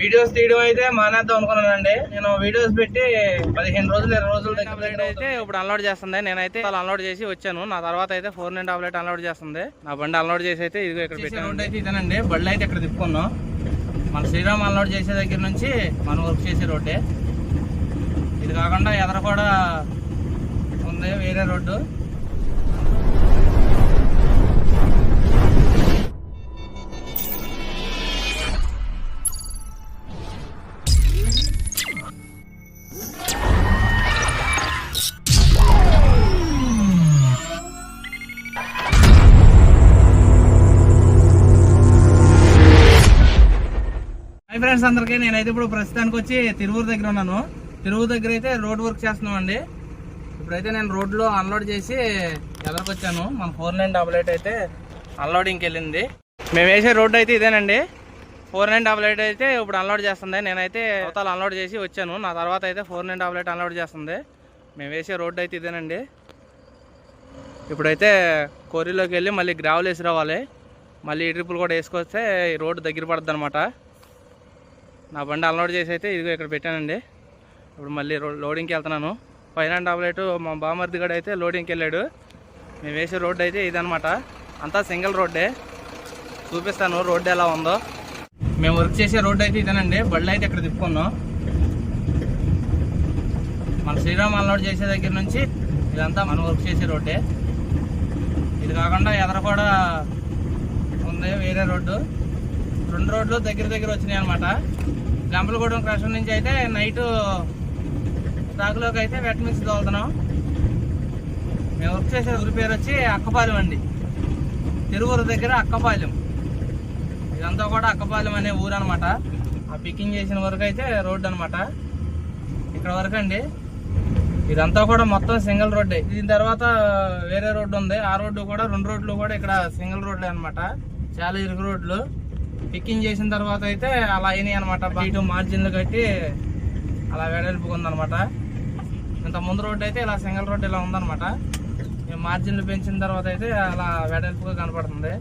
Videos తీయడం అయితే మానేద్దాం అనుకున్నానండి. నేను వీడియోస్ పెట్టి పదిహేను రోజులు ఇరవై రోజులు దగ్గర అయితే ఇప్పుడు అన్లోడ్ చేస్తుంది. నేనైతే అన్లోడ్ చేసి వచ్చాను. నా తర్వాత అయితే ఫోర్ నైన్ టాబ్లెట్ అన్లోడ్ చేస్తుంది. నా బండి అన్లోడ్ చేసి అయితే ఇదిగో ఇక్కడ పెట్టాను. అయితే ఇదేనండి. బండి అయితే ఇక్కడ తిప్పుకున్నాం. మన శ్రీరామ్ అన్లోడ్ చేసే దగ్గర నుంచి మనం వర్క్ చేసే రోడ్డే. ఇది కాకుండా ఎదర కూడా ఉంది వేరే రోడ్డు. ఫ్రెండ్స్ అందరికీ నేనైతే ఇప్పుడు ప్రస్తుతానికి వచ్చి తిరువురు దగ్గర ఉన్నాను. తిరువు దగ్గర అయితే రోడ్ వర్క్ చేస్తున్నాం అండి ఇప్పుడైతే నేను రోడ్లో అన్లోడ్ చేసి ఎదరికొచ్చాను మన ఫోర్ నైన్ డబల్ ఎయిట్ అయితే అన్లోడింగ్కి వెళ్ళింది మేము వేసే రోడ్డు అయితే ఇదేనండి. ఫోర్ నైన్ డబల్ ఎయిట్ అయితే ఇప్పుడు అన్లోడ్ చేస్తుంది. నేనైతే అవతల అన్లోడ్ చేసి వచ్చాను. నా తర్వాత అయితే four nine double eight unload చేస్తుంది. మేము వేసే రోడ్డు అయితే ఇదేనండి. ఇప్పుడైతే కోరిలోకి వెళ్ళి మళ్ళీ గ్రావెల్ వేసి రావాలి. మళ్ళీ ఈ ట్రిప్పులు కూడా వేసుకొస్తే రోడ్డు దగ్గర పడుతుంది అనమాట నా బండి అన్లోడ్ చేసి అయితే ఇదిగో ఇక్కడ పెట్టానండి. ఇప్పుడు మళ్ళీ లోడింగ్కి వెళ్తున్నాను. పైన డబల్ ఎయిట్ మా బామర్ది గడ అయితే లోడింగ్కి వెళ్ళాడు. మేము వేసే రోడ్డు అయితే ఇదనమాట అంతా సింగిల్ రోడ్డే. చూపిస్తాను రోడ్డు ఎలా ఉందో. మేము వర్క్ చేసే రోడ్డు అయితే ఇదేనండి. బండ్లు అయితే ఇక్కడ తిప్పుకున్నాం. మన శ్రీరామ్ అన్లోడ్ చేసే దగ్గర నుంచి ఇదంతా మనం వర్క్ చేసే రోడ్డే. ఇది కాకుండా ఎదర కూడా ఉంది వేరే రోడ్డు. రెండు రోడ్లు దగ్గర దగ్గర వచ్చినాయి అనమాట గంపలగూడెం క్రషర్ నుంచి అయితే నైట్ స్టాక్లోకి అయితే వెట్ మిక్స్ తోలుతున్నాం. మేము వర్క్ చేసే ఊరి పేరు వచ్చి అక్కపాలెం అండి. తిరువురు దగ్గర అక్కపాలెం. ఇదంతా కూడా అక్కపాలెం అనే ఊరు అనమాట ఆ పికింగ్ చేసిన వరకు అయితే రోడ్డు అనమాట ఇక్కడ వరకు అండి. ఇదంతా కూడా మొత్తం సింగిల్ రోడ్డే. దీని తర్వాత వేరే రోడ్డు ఉంది. ఆ రోడ్డు కూడా రెండు రోడ్లు కూడా ఇక్కడ సింగిల్ రోడ్లే అనమాట చాలా ఇరుగు రోడ్లు. పిక్కింగ్ చేసిన తర్వాత అయితే అలా అయినాయి అనమాట ఇటు మార్జిన్లు కట్టి అలా వెడల్పుగా ఉందనమాట ఇంత ముందు రోడ్డు అయితే ఇలా సింగిల్ రోడ్డు ఇలా ఉందన్నమాట. మార్జిన్లు పెంచిన తర్వాత అయితే అలా వెడల్పుగా కనపడుతుంది.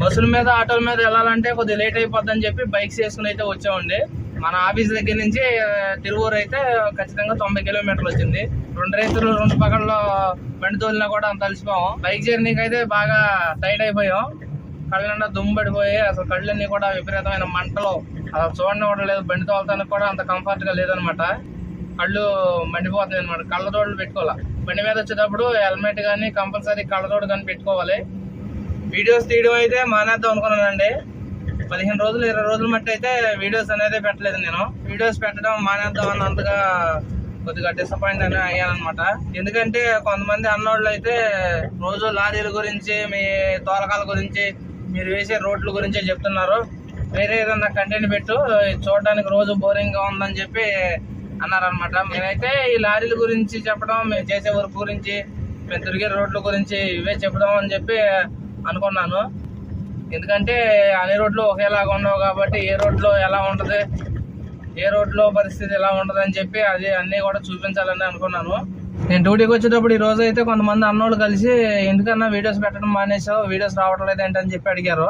బస్సుల మీద ఆటోల మీద వెళ్ళాలంటే కొద్దిగా లేట్ అయిపోద్దని చెప్పి బైక్స్ వేసుకుని అయితే వచ్చామండి. మన ఆఫీస్ దగ్గర నుంచి తిరువూరు అయితే ఖచ్చితంగా తొంభై కిలోమీటర్లు వచ్చింది. రెండు రైతులు రెండు పక్కల్లో బండి తోలినా కూడా అంత అలసిపోయాం బైక్ జర్నీకి అయితే బాగా టైట్ అయిపోయాం. కళ్ళ నిండా అసలు కళ్ళన్నీ కూడా విపరీతమైన మంటలు అసలు చూడని కూడా లేదు. బండి తోలతానికి కూడా అంత కంఫర్ట్గా లేదనమాట. కళ్ళు మండిపోతాయి అనమాట. కళ్ళతోడులు పెట్టుకోవాలి? బండి మీద వచ్చేటప్పుడు హెల్మెట్ కానీ కంపల్సరీ కళ్ళతోడు కానీ పెట్టుకోవాలి. వీడియోస్ తీయడం అయితే మానేద్దాం అనుకున్నానండి. పదిహేను రోజులు ఇరవై రోజుల మట్టి అయితే వీడియోస్ అనేది పెట్టలేదు నేను. వీడియోస్ పెట్టడం మానేద్దాం అన్నంతగా కొద్దిగా డిసప్పాయింట్ అని అయ్యానమాట ఎందుకంటే కొంతమంది అన్నోళ్ళు అయితే రోజు లారీల గురించి మీ తోలకాల గురించి మీరు వేసే రోడ్ల గురించే చెప్తున్నారు. వేరే ఏదన్నా కంటెంట్ పెట్టు చూడడానికి రోజు బోరింగ్గా ఉందని చెప్పి అన్నారనమాట నేనైతే ఈ లారీల గురించి చెప్పడం మేము చేసే వర్క్ గురించి మేము తిరిగే రోడ్ల గురించి ఇవే చెప్పడం అని చెప్పి అనుకున్నాను. ఎందుకంటే అన్ని రోడ్లు ఒకేలాగా ఉండవు కాబట్టి ఏ రోడ్లో ఎలా ఉంటుంది ఏ రోడ్లో పరిస్థితి ఎలా ఉంటుంది అని చెప్పి అది అన్నీ కూడా చూపించాలని అనుకున్నాను. నేను డ్యూటీకి వచ్చేటప్పుడు ఈ రోజు అయితే కొంతమంది అన్నోళ్ళు కలిసి ఎందుకన్నా వీడియోస్ పెట్టడం మానేసావు వీడియోస్ రావడం లేదు ఏంటని చెప్పి అడిగారు.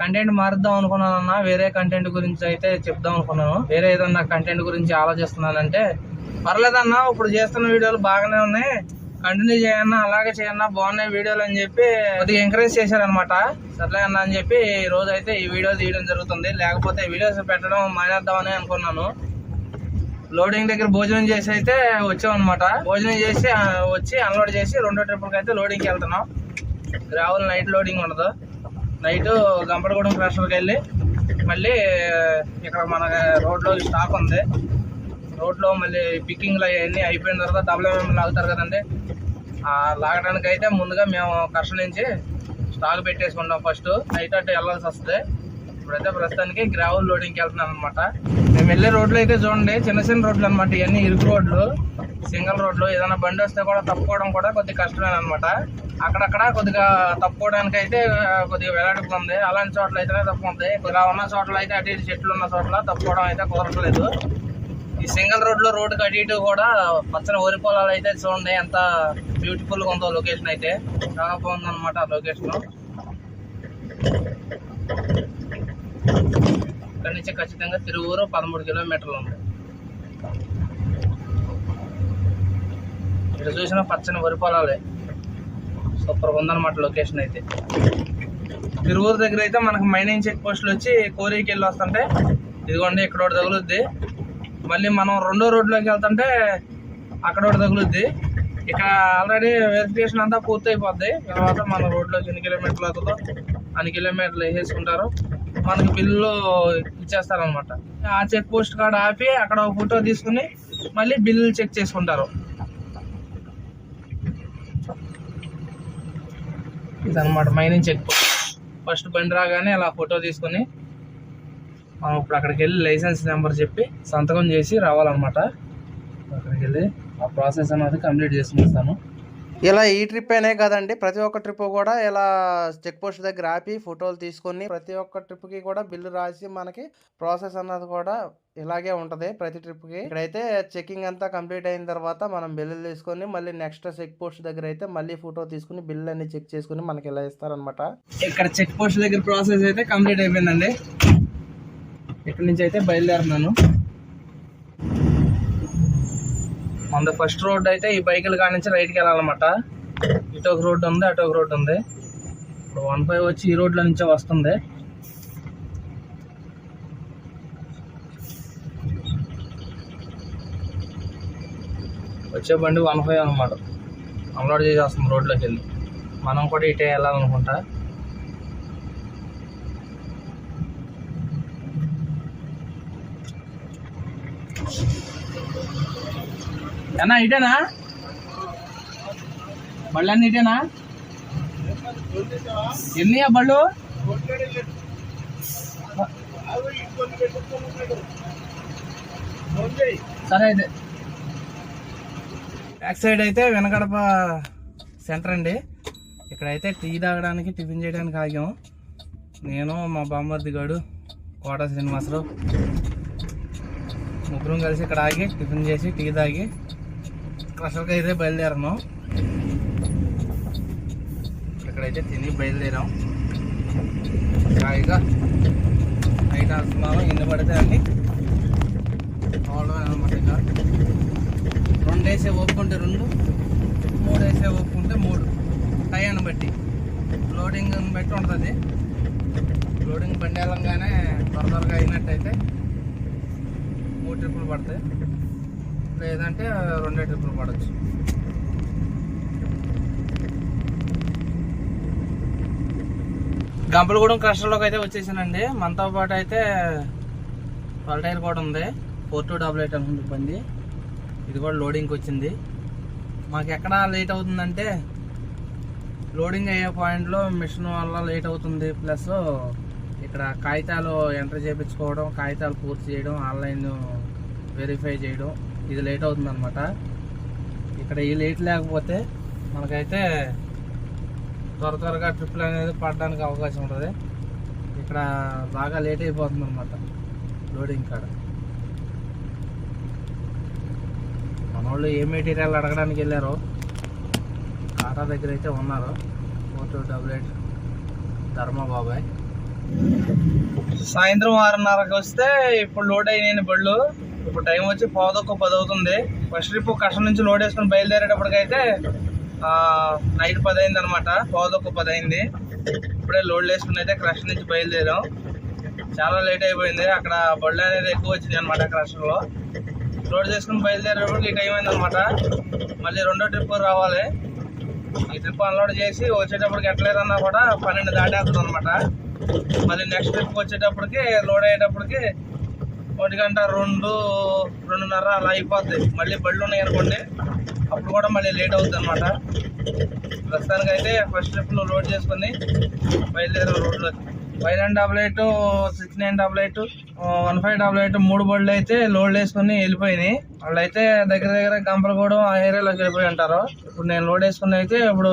కంటెంట్ మారుద్దాం అనుకున్నాను అన్న వేరే కంటెంట్ గురించి అయితే చెప్దాం అనుకున్నాను. వేరే ఏదన్నా కంటెంట్ గురించి ఆలోచిస్తున్నానంటే పర్లేదన్నా ఇప్పుడు చేస్తున్న వీడియోలు బాగానే ఉన్నాయి. కంటిన్యూ చేయన్నా అలాగే చేయన్నా బాగున్నాయి వీడియోలు అని చెప్పి కొద్దిగా ఎంకరేజ్ చేశారనమాట సర్లే అన్న అని చెప్పి ఈ రోజు అయితే ఈ వీడియో తీయడం జరుగుతుంది. లేకపోతే వీడియోస్ పెట్టడం మానేద్దామని అనుకున్నాను. లోడింగ్ దగ్గర భోజనం చేసి అయితే వచ్చాం అనమాట భోజనం చేసి వచ్చి అన్లోడ్ చేసి రెండో ట్రిప్కి అయితే లోడింగ్కి వెళ్తున్నాం. గ్రావెల్ నైట్ లోడింగ్ ఉండదు. నైట్ గంపడగూడెం క్రషర్కి వెళ్ళి మళ్ళీ ఇక్కడ మన రోడ్లో స్టాక్ ఉంది. రోడ్లో మళ్ళీ పికింగ్లు అవన్నీ అయిపోయిన తర్వాత డబుల్ లాగుతారు కదండి. ఆ లాగడానికి అయితే ముందుగా మేము కర్ష నుంచి స్టాక్ పెట్టేసుకుంటాం ఫస్ట్ నైట్ అటు వెళ్ళాల్సి వస్తుంది. ఇప్పుడైతే ప్రస్తుతానికి గ్రావెల్ లోడింగ్కి వెళ్తున్నాం అనమాట మేము వెళ్ళే రోడ్లు అయితే చూడండి చిన్న చిన్న రోడ్లు అనమాట ఇవన్నీ ఇరుకు రోడ్లు సింగిల్ రోడ్లు. ఏదైనా బండి వస్తే కూడా తప్పుకోవడం కూడా కొద్దిగా కష్టమే అనమాట అక్కడక్కడ కొద్దిగా తప్పుకోవడానికి అయితే కొద్దిగా వెలాడుకు అలాంటి చోట్ల అయితేనే తప్పు ఇలా ఉన్న చోట్ల అయితే అటు ఇటు చెట్లు ఉన్న చోట్ల తప్పుకోవడం అయితే కుదరట్లేదు. ఈ సింగిల్ రోడ్లో రోడ్డుకి అటు ఇటు కూడా పచ్చని వరి పొలాలు అయితే చూడండి ఎంత బ్యూటిఫుల్గా ఉందో లొకేషన్ అయితే. చాలా బాగుంది ఆ లొకేషన్. ఇక్కడి నుంచి ఖచ్చితంగా తిరువూరు పదమూడు కిలోమీటర్లు ఉంది. ఇక్కడ చూసిన పచ్చని వరి పొలాలే. సూపర్ ఉందన్నమాట లొకేషన్ అయితే. తిరువూరు దగ్గర అయితే మనకు మైనింగ్ చెక్ పోస్టులు వచ్చి కోరికి వెళ్ళి వస్తుంటే ఇదిగోండి ఇక్కడ ఒకటి తగులుద్ది. మళ్ళీ మనం రెండో రోడ్లోకి వెళ్తుంటే అక్కడ ఒకటి తగులుద్ది. ఇక్కడ ఆల్రెడీ వెరిఫికేషన్ అంతా పూర్తయిపోద్ది. తర్వాత మన రోడ్లోకి ఎన్ని కిలోమీటర్లు అవుతుందో అన్ని కిలోమీటర్లు వేసేసుకుంటారు. మనకి బిల్లు ఇచ్చేస్తారనమాట ఆ చెక్ పోస్ట్ కార్డ్ ఆపి అక్కడ ఒక ఫోటో తీసుకుని మళ్ళీ బిల్లు చెక్ చేసుకుంటారు. ఇదనమాట మైనింగ్ చెక్ పోస్ట్ ఫస్ట్ బండి రాగానే అలా ఫోటో తీసుకుని మనం ఇప్పుడు అక్కడికి వెళ్ళి లైసెన్స్ నెంబర్ చెప్పి సంతకం చేసి రావాలన్నమాట. అక్కడికి వెళ్ళి ఆ ప్రాసెస్ అనేది కంప్లీట్ చేసుకునిస్తాను ఇలా ఈ ట్రిప్ అనే కదండి. ప్రతి ఒక్క ట్రిప్ కూడా ఇలా చెక్ పోస్ట్ దగ్గర ఆపి ఫోటోలు తీసుకొని ప్రతి ఒక్క ట్రిప్కి కూడా బిల్లు రాసి మనకి ప్రాసెస్ అన్నది కూడా ఇలాగే ఉంటది ప్రతి ట్రిప్కి. ఇక్కడైతే చెకింగ్ అంతా కంప్లీట్ అయిన తర్వాత మనం బిల్లు తీసుకొని మళ్ళీ నెక్స్ట్ చెక్ పోస్ట్ దగ్గర అయితే మళ్ళీ ఫోటో తీసుకుని బిల్లు అన్ని చెక్ చేసుకుని మనకి ఇలా ఇస్తారనమాట ఇక్కడ చెక్ పోస్ట్ దగ్గర ప్రాసెస్ అయితే కంప్లీట్ అయిపోయిందండి. ఇక్కడ నుంచి అయితే బయలుదేరుతున్నాను. మన ఫస్ట్ రోడ్ అయితే ఈ బైకులు కాడ నుంచి రైట్కి వెళ్ళాలన్నమాట. ఇటు ఒక రోడ్ ఉంది అటు ఒక రోడ్డు ఉంది. ఇప్పుడు వన్ ఫైవ్ వచ్చి ఈ రోడ్లో నుంచే వస్తుంది. వచ్చే బండి వన్ ఫైవ్ అనమాట అన్లోడ్ చేసేస్తుంది రోడ్లోకి వెళ్ళి. మనం కూడా ఇటే వెళ్ళాలనుకుంటా. అన్నా ఇటేనా? బళ్ళు అన్ని ఇటేనా? ఎన్ని బళ్ళు? సరే అయితే. బ్యాక్ సైడ్ అయితే వెనకడప సెంటర్ అండి. ఇక్కడైతే టీ తాగడానికి టిఫిన్ చేయడానికి ఆగాము నేను మా బామ్మర్ది గడు కోట శ్రీనివాసరావు. ముగ్గురం కలిసి ఇక్కడ ఆగి టిఫిన్ చేసి టీ తాగి క్రషర్కి అయితే బయలుదేరాము ఇక్కడైతే తిని బయలుదేరాం. హాయిగా నైట్ వస్తున్నాము ఎన్ని పడితే అన్ని. అవడం అనమాట ఇంకా. రెండు వేసే ఒప్పుకుంటే రెండు మూడు వేసే ఒప్పుకుంటే మూడు. టైన్ బట్టి. లోడింగ్ బట్టి ఉంటుంది. లోడింగ్ బండి వెళ్ళంగానే త్వర త్వరగా అయినట్టయితే మూడు ట్రిప్పులు పడతాయి. లేదంటే రెండే ట్రిప్పులు పడవచ్చు గంపలగూడెం క్రషర్లోకి అయితే వచ్చేసానండి. మనతో పాటు అయితే పల్టైర్ కూడా ఉంది. ఫోర్ టూ డబల్ ఎయిట్ అనుకుంటుంది బండి ఇది కూడా లోడింగ్కి వచ్చింది. మాకు ఎక్కడ లేట్ అవుతుందంటే లోడింగ్ అయ్యే పాయింట్లో మిషన్ వల్ల లేట్ అవుతుంది. ప్లస్ ఇక్కడ కాగితాలు ఎంటర్ చేయించుకోవడం కాగితాలు పూర్తి చేయడం ఆన్లైన్ వెరిఫై చేయడం. ఇది లేట్ అవుతుంది అనమాట ఇక్కడ ఈ లేట్ లేకపోతే మనకైతే త్వర త్వరగా ట్రిప్పులు అనేది పడడానికి అవకాశం ఉంటుంది. ఇక్కడ బాగా లేట్ అయిపోతుంది అనమాట లోడింగ్ కాడ. మన వాళ్ళు ఏ మెటీరియల్ అడగడానికి వెళ్ళారో కాటా దగ్గర అయితే ఉన్నారు. ఫోర్ టూ డబుల్ ఎయిట్ ధర్మ బాబాయ్ సాయంత్రం ఆరున్నరకు వస్తే ఇప్పుడు లోడ్ అయినాయి బళ్ళు. ఇప్పుడు టైం వచ్చి పావుదొక్క పది అవుతుంది ఫస్ట్ ట్రిప్ కష్టం నుంచి లోడ్ వేసుకుని బయలుదేరేటప్పటికైతే నైట్ పది అయింది అనమాట పావుదొక్క పది అయింది ఇప్పుడే లోడ్ వేసుకుని అయితే క్రష్ నుంచి బయలుదేరాం. చాలా లేట్ అయిపోయింది. అక్కడ బళ్ళు అనేది ఎక్కువ వచ్చింది అనమాట క్రష్లో. లోడ్ చేసుకుని బయలుదేరేటప్పుడు ఈ టైం అయింది అనమాట మళ్ళీ రెండో ట్రిప్ రావాలి. ఈ ట్రిప్ అన్లోడ్ చేసి వచ్చేటప్పటికి ఎట్లేదన్నా కూడా పన్నెండు దాటేస్తుంది అనమాట మళ్ళీ నెక్స్ట్ ట్రిప్ వచ్చేటప్పటికి లోడ్ అయ్యేటప్పటికి ఒంటి గంట రెండు రెండున్నర అలా అయిపోద్ది. మళ్ళీ బళ్ళు ఉన్నాయి అనుకోండి అప్పుడు కూడా మళ్ళీ లేట్ అవుతుంది అనమాట ప్రస్తుతానికి అయితే ఫస్ట్ ట్రిప్ లోడ్ చేసుకొని బయలుదేరాం రోడ్లోకి five nine double eight six nine double eight one five double eight మూడు బళ్ళు అయితే లోడ్ వేసుకుని వెళ్ళిపోయినాయి. వాళ్ళు అయితే దగ్గర దగ్గర గంపలగూడెం ఆ ఏరియాలోకి వెళ్ళిపోయి ఉంటారు. ఇప్పుడు నేను లోడ్ వేసుకుని అయితే ఇప్పుడు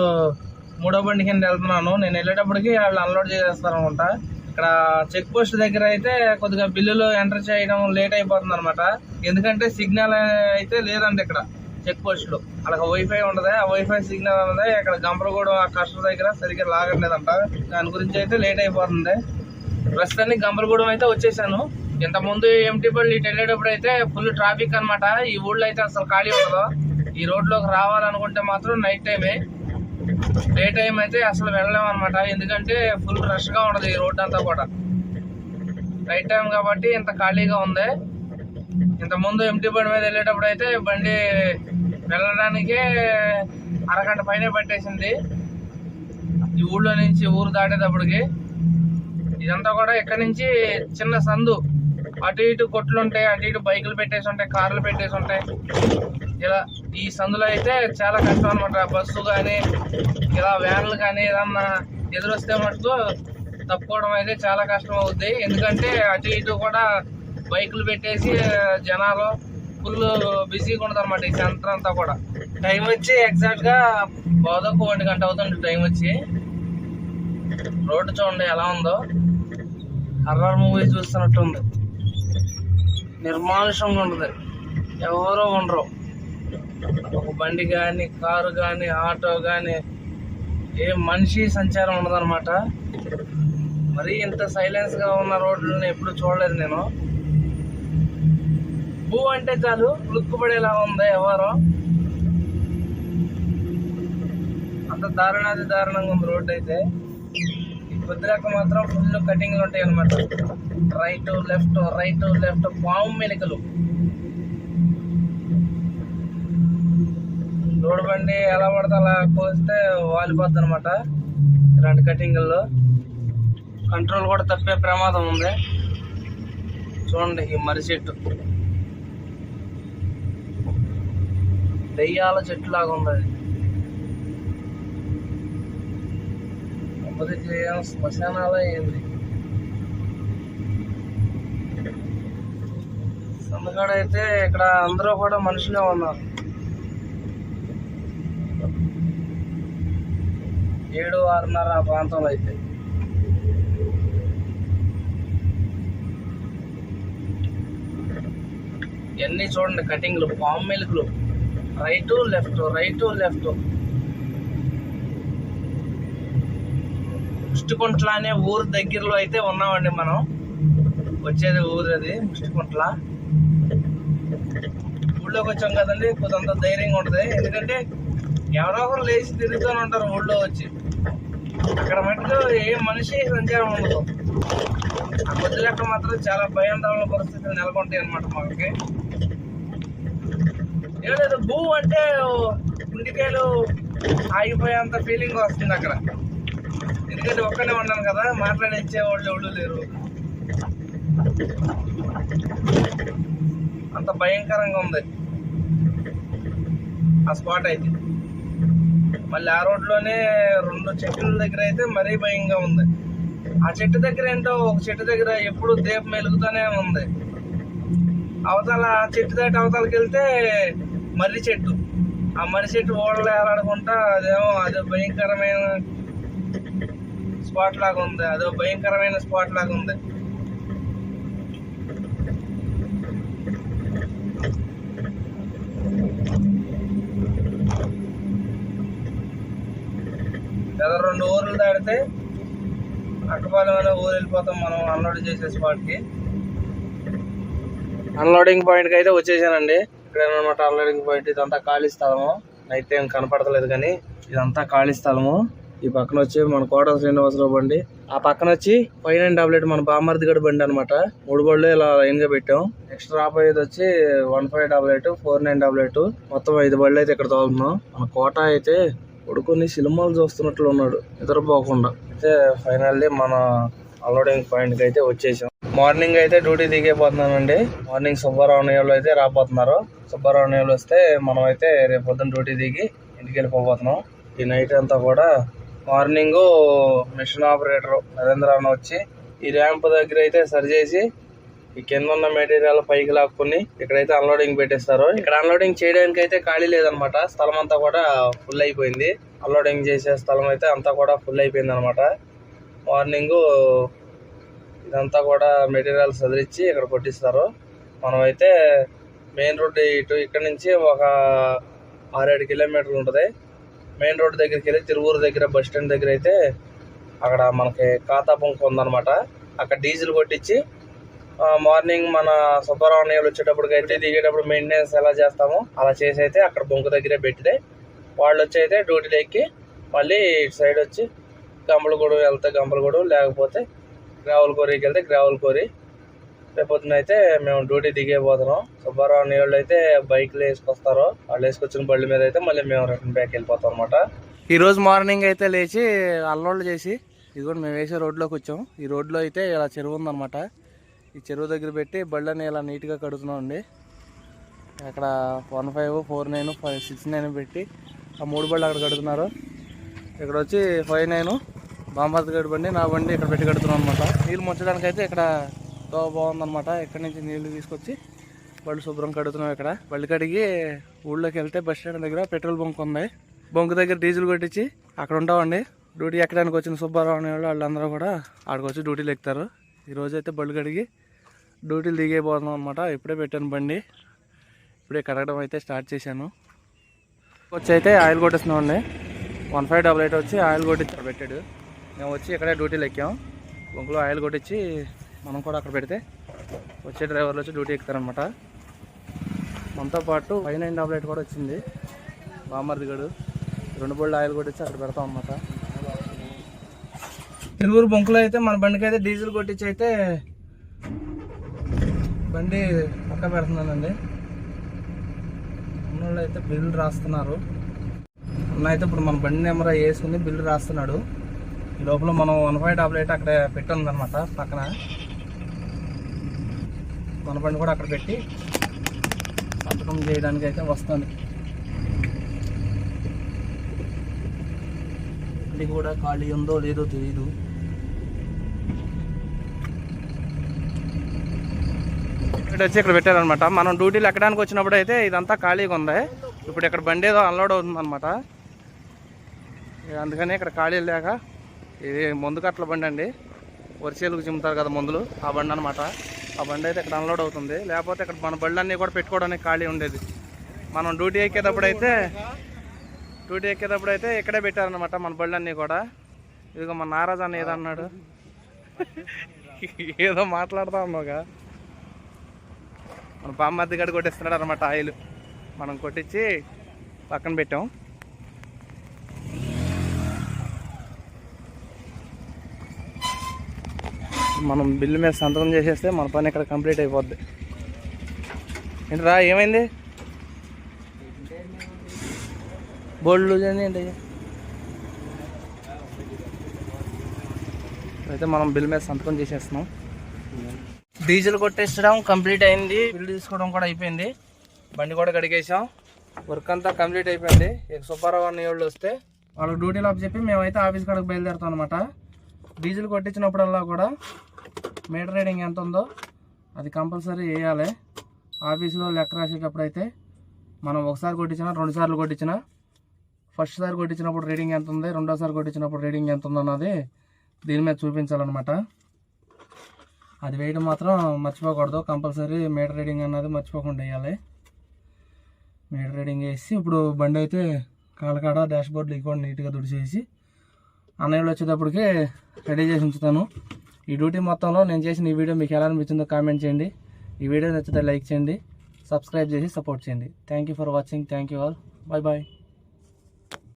మూడో బండి కింద వెళ్తున్నాను. నేను వెళ్ళేటప్పటికి వాళ్ళు అన్లోడ్ చేసేస్తారు అనుకుంటా ఇక్కడ చెక్ పోస్ట్ దగ్గర అయితే కొద్దిగా బిల్లులు ఎంటర్ చేయడం లేట్ అయిపోతుంది అనమాట ఎందుకంటే సిగ్నల్ అయితే లేదండి ఇక్కడ చెక్ పోస్ట్లో అక్కడ వైఫై ఉండదు? ఆ వైఫై సిగ్నల్ ఉన్నది ఇక్కడ గంపలగూడెం ఆ కస్టర్ దగ్గర సరిగ్గా లాగట్లేదంట. దాని గురించి అయితే లేట్ అయిపోతుంది. ప్రస్తుతానికి గంపలగూడెం అయితే వచ్చేసాను. ఇంతకుముందు ఎంటీ బండి ఇటు వెళ్ళేటప్పుడు అయితే ఫుల్ ట్రాఫిక్ అన్నమాట. ఈ ఊళ్ళో అయితే అసలు ఖాళీ ఉండదు. ఈ రోడ్లోకి రావాలనుకుంటే మాత్రం నైట్ టైమే డే టైం అయితే అసలు వెళ్ళలేము అనమాట ఎందుకంటే ఫుల్ రష్గా ఉండదు ఈ రోడ్ అంతా కూడా. నైట్ టైం కాబట్టి ఇంత ఖాళీగా ఉంది. ఇంత ముందు ఎంటీ బండి మీద వెళ్ళేటప్పుడు అయితే బండి వెళ్ళడానికే అరగంట పైన పట్టేసింది. ఈ ఊళ్ళో నుంచి ఊరు దాటేటప్పటికి. ఇదంతా కూడా ఇక్కడ నుంచి చిన్న సందు. అటు ఇటు కొట్లు ఉంటాయి అటు ఇటు బైకులు పెట్టేసి ఉంటాయి కార్లు పెట్టేసి ఉంటాయి. ఇలా ఈ సందులో అయితే చాలా కష్టం అనమాట బస్సు కానీ ఇలా వ్యాన్లు కానీ ఏదన్నా ఎదురొస్తే మటుకు తప్పుకోవడం అయితే చాలా కష్టం అవుద్ది. ఎందుకంటే అటు ఇటు కూడా బైకులు పెట్టేసి జనాలు ఫుల్ బిజీగా ఉంటుంది అనమాట ఈ సెంటర్ అంతా కూడా. టైం వచ్చి ఎగ్జాక్ట్గా బోధకు ఒంటి గంట అవుతుంది టైం వచ్చి. రోడ్డు చూడండి ఎలా ఉందో. హర్రర్ మూవీ చూస్తున్నట్టు ఉంది నిర్మానుషంగా ఉంటుంది. ఎవరో ఉండరు. ఒక బండి కానీ కారు కానీ ఆటో కానీ ఏ మనిషి సంచారం ఉండదన్నమాట. మరీ ఇంత సైలెన్స్గా ఉన్న రోడ్లను ఎప్పుడు చూడలేదు నేను. భూ అంటే చాలు పడేలా ఉంది ఎవరో? అంత దారుణాది దారుణంగా ఉంది రోడ్డు అయితే. ఈ పొద్దురాక మాత్రం ఫుల్ కటింగ్లు ఉంటాయి అన్నమాట రైట్ లెఫ్ట్ రైట్ లెఫ్ట్ పాము మెలికలు. రోడ్డు బండి ఎలా పడితే అలా కోస్తే వాలిపోద్ది అనమాట ఇలాంటి కటింగ్ల్లో. కంట్రోల్ కూడా తప్పే ప్రమాదం ఉంది. చూడండి ఈ మర్రి చెట్టు. దెయ్యాల చెట్టు లాగా ఉంది అది. కాకపోతే ఏం ఏంది? సందకాడ అయితే ఇక్కడ అందరూ కూడా మనుషులే ఉన్నారు. ఏడు ఆరున్నర ఆ ప్రాంతంలో అయితే. ఇవన్నీ చూడండి కటింగ్లు palm మిల్క్లు. Right left right left. Mushtikuntla అనే ఊరు దగ్గరలో అయితే ఉన్నామండి మనం. వచ్చేది ఊరు అది ముష్టికుంట్ల. ఊళ్ళోకి వచ్చాం కదండి కొంత ధైర్యంగా ఉంటుంది. ఎందుకంటే ఎవరో ఒకరు లేచి తిరుగుతూనే ఉంటారు ఊళ్ళో వచ్చి. అక్కడ మటుకు ఏ మనిషి సంచారం ఉండదు. ఆ కొద్దిలెక్క మాత్రం చాలా భయాందోళన పరిస్థితులు నెలకొంటాయి అనమాట మనకి ఏం లేదు భూ అంటే ఉండికాయలు ఆగిపోయేంత ఫీలింగ్ వస్తుంది అక్కడ. ఎందుకంటే ఒక్కనే ఉన్నాను కదా మాట్లాడించే వాళ్ళు ఎవరు లేరు. అంత భయంకరంగా ఉంది. ఆ స్పాట్ అయితే. మళ్ళీ ఆ రోడ్లోనే రెండు చెట్ల దగ్గర అయితే మరీ భయంగా ఉంది. ఆ చెట్టు దగ్గర ఏంటో ఒక చెట్టు దగ్గర ఎప్పుడు దీపం వెలుగుతూనే ఉంది. అవతల ఆ చెట్టు దాటి అవతలకి వెళ్తే మర్రి చెట్టు. ఆ మర్రి చెట్టు ఓడలు ఏలాడుకుంటా అదేమో అదో భయంకరమైన స్పాట్ లాగా ఉంది. అదో భయంకరమైన స్పాట్ లాగా ఉంది. దాడితే అక్కపాలెం ఊరు వెళ్ళిపోతాం మనం అన్లోడ్ చేసే స్పాట్కి అన్లోడింగ్ పాయింట్కి అయితే వచ్చేసానండి. ఇక్కడ అనమాట అన్లోడింగ్ పాయింట్ ఇదంతా ఖాళీ స్థలము. నైట్ టైం కనపడతలేదు కానీ ఇదంతా ఖాళీ స్థలము. ఈ పక్కన వచ్చి మన కోట శ్రీనివాసరావు బండి. ఆ పక్కన వచ్చి ఫైవ్ నైన్ టాబ్లెట్ మన బామర్ది గడి బండి అనమాట మూడు బళ్ళు ఇలా లైన్గా పెట్టాం. నెక్స్ట్ రాబోయేది వచ్చి one five tablet four nine tablet మొత్తం ఐదు బళ్ళు అయితే ఇక్కడ తోలుతున్నాం. మన కోట అయితే కొడుకుని సినిమాలు చూస్తున్నట్లు ఉన్నాడు. నిద్రపోకుండా. అయితే ఫైనల్లీ మన అన్లోడింగ్ పాయింట్కి అయితే వచ్చేసాం. మార్నింగ్ అయితే డ్యూటీ దిగైపోతున్నానండి మార్నింగ్ సుబ్బారావు అయితే రాబోతున్నారు. సుబ్బారావు వస్తే మనం అయితే రేపు పొద్దున్న డ్యూటీ దిగి ఇంటికి వెళ్ళిపోబోతున్నాం. ఈ నైట్ అంతా కూడా మార్నింగ్ మిషన్ ఆపరేటర్ నరేంద్ర అన్న వచ్చి ఈ ర్యాంప్ దగ్గర అయితే సరి చేసి ఈ కింద ఉన్న మెటీరియల్ పైకి లాక్కుని ఇక్కడైతే అన్లోడింగ్ పెట్టేస్తారు. ఇక్కడ అన్లోడింగ్ చేయడానికి అయితే ఖాళీ లేదనమాట. స్థలం అంతా కూడా ఫుల్ అయిపోయింది. అన్లోడింగ్ చేసే స్థలం అయితే అంతా కూడా ఫుల్ అయిపోయింది అనమాట. మార్నింగ్ ఇదంతా కూడా మెటీరియల్ సదిరించి ఇక్కడ కొట్టిస్తారు. మనమైతే మెయిన్ రోడ్ ఇటు ఇక్కడ నుంచి ఒక ఆరేడు కిలోమీటర్లు ఉంటుంది. మెయిన్ రోడ్ దగ్గరికి వెళ్ళి తిరువూరు దగ్గర బస్ స్టాండ్ దగ్గర అయితే అక్కడ మనకి ఖాతా పొంకు ఉందన్నమాట అక్కడ డీజిల్ కొట్టించి మార్నింగ్ మన సుబ్బారావు నీళ్ళు వచ్చేటప్పటికి అయితే దిగేటప్పుడు మెయింటెనెన్స్ ఎలా చేస్తామో అలా చేసి అయితే అక్కడ బొంకు దగ్గరే పెట్టితే వాళ్ళు వచ్చి అయితే డ్యూటీలో ఎక్కి మళ్ళీ ఇటు సైడ్ వచ్చి గంపలగూడు వెళ్తే గంపలగూడు లేకపోతే గ్రావెల్ కోరికి వెళ్తే గ్రావెల్ కోరి రేపొద్దున అయితే మేము డ్యూటీ దిగేపోతున్నాం. సుబ్బారావు నీళ్ళు అయితే బైక్లు వేసుకొస్తారు. వాళ్ళు వేసుకొచ్చిన బళ్ళు మీద అయితే మళ్ళీ మేము రిటర్న్ బ్యాక్ వెళ్ళిపోతాం అనమాట ఈ రోజు మార్నింగ్ అయితే లేచి అల్లోళ్ళు చేసి ఇదిగోండి మేము వేసే రోడ్లోకి వచ్చాం. ఈ రోడ్లో అయితే ఇలా చెరువు ఉందన్నమాట. ఈ చెరువు దగ్గర పెట్టి బళ్ళని ఇలా నీట్గా కడుగుతున్నాం అండి. అక్కడ one five four nine five six nine పెట్టి ఆ మూడు బళ్ళు అక్కడ కడుతున్నారు. ఇక్కడ వచ్చి ఫైవ్ నైన్ బాంబాద్ గడి బండి నా బండి ఇక్కడ పెట్టి కడుతున్నాం అనమాట నీళ్ళు ముంచడానికి అయితే ఇక్కడ దోవ బాగుందనమాట ఇక్కడ నుంచి నీళ్ళు తీసుకొచ్చి బళ్ళు శుభ్రం కడుతున్నాం ఇక్కడ. బళ్ళు కడిగి ఊళ్ళోకి వెళ్తే బస్ స్టాండ్ దగ్గర పెట్రోల్ బంక్ ఉంది. బొంకు దగ్గర డీజిల్ కొట్టించి అక్కడ ఉంటామండి. డ్యూటీ ఎక్కడానికి వచ్చిన సుబ్బారావు అనే వాళ్ళు వాళ్ళందరూ కూడా ఆడికి వచ్చి డ్యూటీలు ఎక్కుతారు. ఈరోజైతే బళ్ళు కడిగి డ్యూటీలు దిగైపోతున్నాం అనమాట ఇప్పుడే పెట్టాను బండి. ఇప్పుడే కడగడం అయితే స్టార్ట్ చేశాను. వచ్చి అయితే ఆయిల్ కొట్టేస్తున్నామండి. వన్ ఫైవ్ డబల్ ఎయిట్ వచ్చి ఆయిల్ కొట్టించి పెట్టాడు. మేము వచ్చి ఇక్కడే డ్యూటీలు ఎక్కాం. బొంకులో ఆయిల్ కొట్టించి మనం కూడా అక్కడ పెడితే వచ్చే డ్రైవర్లు వచ్చి డ్యూటీ ఎక్కుతారనమాట మనతో పాటు ఫైవ్ నైన్ డబల్ ఎయిట్ కూడా వచ్చింది. బామర్దిగడు రెండు బోళ్ళు ఆయిల్ కొట్టించి అక్కడ పెడతాం అనమాట తిరుగురు బొంకులో అయితే మన బండికి అయితే డీజిల్ కొట్టించి అయితే బండి పక్క పెడుతున్నానండి. అన్నోళ్ళు అయితే బిల్లు రాస్తున్నారు. అన్న అయితే ఇప్పుడు మన బండి నెంబర్ వేసుకుని బిల్లు రాస్తున్నాడు. ఈ లోపల మనం వన్ ఫైవ్ డబుల్ ఎయిట్ అక్కడ పెట్టి పక్కన. మన బండి కూడా అక్కడ పెట్టి సంతకం చేయడానికి అయితే వస్తుంది బండి కూడా ఖాళీ ఉందో లేదో తెలియదు ఇక్కడ వచ్చి ఇక్కడ పెట్టారనమాట మనం డ్యూటీలు ఎక్కడానికి వచ్చినప్పుడు అయితే ఇదంతా ఖాళీగా ఉంది. ఇప్పుడు ఇక్కడ బండి ఏదో అన్లోడ్ అవుతుంది అనమాట అందుకని ఇక్కడ ఖాళీ లేక ఇది మందు కట్టల బండి అండి. వరిసేలకు చిమ్ముతారు కదా మందులు. ఆ బండి అనమాట ఆ బండి అయితే ఇక్కడ అన్లోడ్ అవుతుంది. లేకపోతే ఇక్కడ మన బళ్ళన్నీ కూడా పెట్టుకోవడానికి ఖాళీ ఉండేది. మనం డ్యూటీ ఎక్కేటప్పుడు అయితే డ్యూటీ ఎక్కేటప్పుడు అయితే ఇక్కడే పెట్టారనమాట మన బళ్ళన్నీ కూడా. ఇదిగో మన నారాజు అన్న ఏదో అన్నాడు. ఏదో మాట్లాడుతా ఉన్నావుగా. మన బామ్మద్ది గడి కొట్టిస్తున్నాడు అనమాట ఆయిల్. మనం కొట్టించి పక్కన పెట్టాం. మనం బిల్లు మీద సంతకం చేసేస్తే మన పని ఇక్కడ కంప్లీట్ అయిపోద్ది. ఏంట్రా ఏమైంది? బోల్డ్ ఏంటి? అయితే మనం బిల్ మీద సంతకం చేసేస్తున్నాం. డీజిల్ కొట్టేసడం కంప్లీట్ అయింది. బిల్ తీసుకోవడం కూడా అయిపోయింది. బండి కూడా కడిగేసాం వర్క్ అంతా కంప్లీట్ అయిపోయింది. ఇక సుబ్బారావు అన్న వస్తే వాళ్ళకి డ్యూటీలు చెప్పి మేమైతే ఆఫీస్ కాడకు బయలుదేరుతాం అనమాట డీజిల్ కొట్టించినప్పుడల్లా కూడా మీటర్ రీడింగ్ ఎంత ఉందో అది కంపల్సరీ వేయాలి. ఆఫీసులో లెక్క రాసేటప్పుడు అయితే మనం ఒకసారి కొట్టించినా రెండు సార్లు కొట్టించినా ఫస్ట్ సారి కొట్టించినప్పుడు రీడింగ్ ఎంత ఉంది రెండోసారి కొట్టించినప్పుడు రీడింగ్ ఎంత ఉందన్నది దీని మీద చూపించాలన్నమాట. అది వేయడం మాత్రం మర్చిపోకూడదు. కంపల్సరీ మీటర్ రీడింగ్ అన్నది మర్చిపోకుండా వేయాలి. మీటర్ రీడింగ్ వేసి ఇప్పుడు బండి అయితే కాలకాడ డాష్ బోర్డులు ఇవ్వండి నీట్గా దుడిచేసి అన్నయ్యలు వచ్చేటప్పటికే రెడీ చేసి ఉంచుతాను. ఈ డ్యూటీ మొత్తంలో నేను చేసిన ఈ వీడియో మీకు ఎలా అనిపించిందో కామెంట్ చేయండి. ఈ వీడియో నచ్చితే లైక్ చేయండి సబ్స్క్రైబ్ చేసి సపోర్ట్ చేయండి. Thank you for watching thank you all bye bye